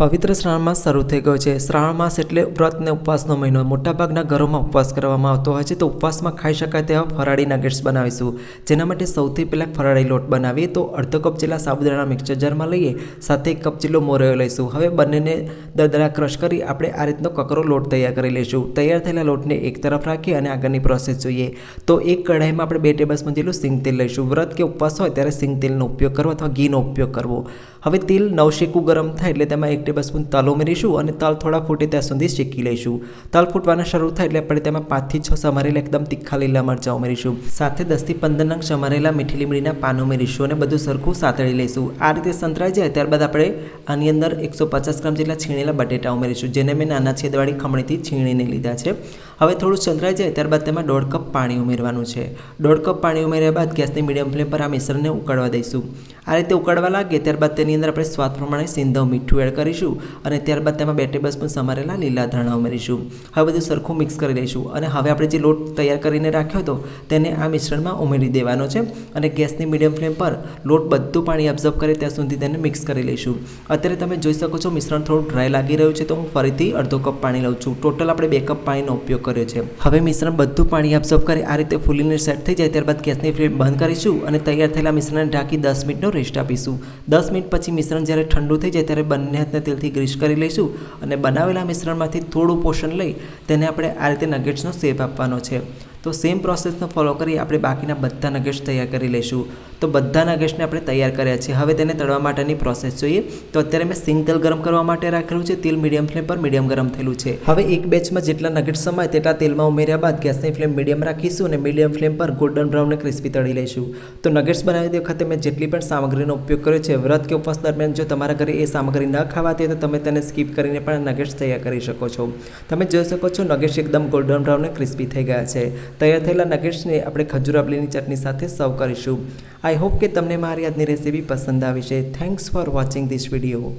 પવિત્ર શ્રાવણ માસ શરૂ થઈ ગયો છે. શ્રાવણ માસ એટલે વ્રત અને ઉપવાસનો મહિનો. મોટાભાગના ઘરોમાં ઉપવાસ કરવામાં આવતો હોય છે. તો ઉપવાસમાં ખાઈ શકાય તેવા ફરાળી નગેટ્સ બનાવીશું. જેના માટે સૌથી પહેલાં ફરાળી લોટ બનાવીએ તો અડધો કપ જેટલા સાબુદાણા મિક્સર જારમાં લઈએ. સાથે એક કપ જેટલો મોરયો લઈશું. હવે બંનેને દરદરા ક્રશ કરી આપણે આ રીતનો કકરો લોટ તૈયાર કરી લઈશું. તૈયાર થયેલા લોટને એક તરફ રાખી અને આગળની પ્રોસેસ જોઈએ. તો એક કઢાઈમાં આપણે બે ટેબલ સ્પૂન જેટલું સિંગ તેલ લઈશું. વ્રત કે ઉપવાસ હોય ત્યારે સિંગ તેલનો ઉપયોગ કરવો અથવા ઘીનો ઉપયોગ કરવો. હવે તેલ નવશેકું ગરમ થાય એટલે તેમાં એક ટેબલ સ્પૂન તલ ઉમેરીશું અને તલ થોડા ફૂટે ત્યાં સુધી શેકી લઈશું. તલ ફૂટવાના શરૂ થાય એટલે આપણે તેમાં પાંચથી છ સમારેલા એકદમ તીખા લીલા મરચાં ઉમેરીશું. સાથે દસથી પંદર નંગ સમારેલા મીઠી લીમડીના પાન ઉમેરીશું અને બધું સરખું સાતળી લઈશું. આ રીતે સંતરાઈ જાય ત્યારબાદ આપણે આની અંદર એકસો પચાસ ગ્રામ જેટલા છીણેલા બટેટા ઉમેરીશું, જેને મેં નાના છેદવાળી ખમણીથી છીણીને લીધા છે. હવે થોડું સંતરાઈ જાય ત્યારબાદ તેમાં દોઢ કપ પાણી ઉમેરવાનું છે. દોઢ કપ પાણી ઉમેર્યા બાદ ગેસની મીડિયમ ફ્લેમ પર આ મિશ્રણને ઉકળવા દઈશું. આ રીતે ઉકળવા લાગે ત્યારબાદ તેની અંદર આપણે સ્વાદ પ્રમાણે સિંધવ મીઠું એડ કરીશું અને ત્યારબાદ તેમાં બે ટેબલ સ્પૂન સમારેલા લીલા ધાણા ઉમેરીશું. હવે બધું સરખું મિક્સ કરી લઈશું અને હવે આપણે જે લોટ તૈયાર કરીને રાખ્યો હતો તેને આ મિશ્રણમાં ઉમેરી દેવાનો છે અને ગેસની મીડિયમ ફ્લેમ પર લોટ બધું પાણી એબ્ઝર્વ કરે ત્યાં સુધી તેને મિક્સ કરી લઈશું. અત્યારે તમે જોઈ શકો છો મિશ્રણ થોડું ડ્રાય લાગી રહ્યું છે તો હું ફરીથી અડધો કપ પાણી લઉં છું. ટોટલ આપણે બે કપ પાણીનો ઉપયોગ કર્યો છે. હવે મિશ્રણ બધું પાણી એબ્ઝોર્બ કરી આ રીતે ફૂલીને સેટ થઈ જાય ત્યારબાદ ગેસની ફ્લેમ બંધ કરીશું અને તૈયાર થયેલા મિશ્રણને ઢાંકી દસ મિનિટનો રેસ્ટ આપીશું. દસ મિનિટ પછી મિશ્રણ જ્યારે ઠંડુ થઈ જાય ત્યારે બંને હાથને તેલથી ગ્રીસ કરી લઈશું અને બનાવેલા મિશ્રણમાંથી થોડું પોષણ લઈ તેને આપણે આ રીતે નગેટ્સનો શેપ આપવાનો છે. તો સેમ પ્રોસેસનો ફોલો કરી આપણે બાકીના બધા નગેટ્સ તૈયાર કરી લઈશું. તો બધા નગેટ્સને આપણે તૈયાર કર્યા છે. હવે તેને તળવા માટેની પ્રોસેસ જોઈએ. તો અત્યારે મેં સિંગ તેલ ગરમ કરવા માટે રાખેલું છે. તેલ મીડિયમ ફ્લેમ પર મીડિયમ ગરમ થયેલું છે. હવે એક બેચમાં જેટલા નગેટ્સ સમાય તેટલા તેલમાં ઉમેર્યા બાદ ગેસની ફ્લેમ મીડિયમ રાખીશું અને મીડિયમ ફ્લેમ પર ગોલ્ડન બ્રાઉન ક્રિસ્પી તળી લઈશું. તો નગેટ્સ બનાવતી વખતે મેં જેટલી પણ સામગ્રીનો ઉપયોગ કર્યો છે, વ્રત કે ઉપવાસ દરમિયાન જો તમારા ઘરે એ સામગ્રી ન ખાવાતી હોય તો તમે તેને સ્કીપ કરીને પણ નગેટ્સ તૈયાર કરી શકો છો. તમે જોઈ શકો છો નગેટ્સ એકદમ ગોલ્ડન બ્રાઉન ક્રિસ્પી થઈ ગયા છે. તૈયાર થયેલા નગેટ્સને આપણે ખજૂર આંબલીની ચટણી સાથે સર્વ કરીશું. આઈ હોપ કે તમને મારી આજની રેસીપી પસંદ આવી છે. Thanks for watching this video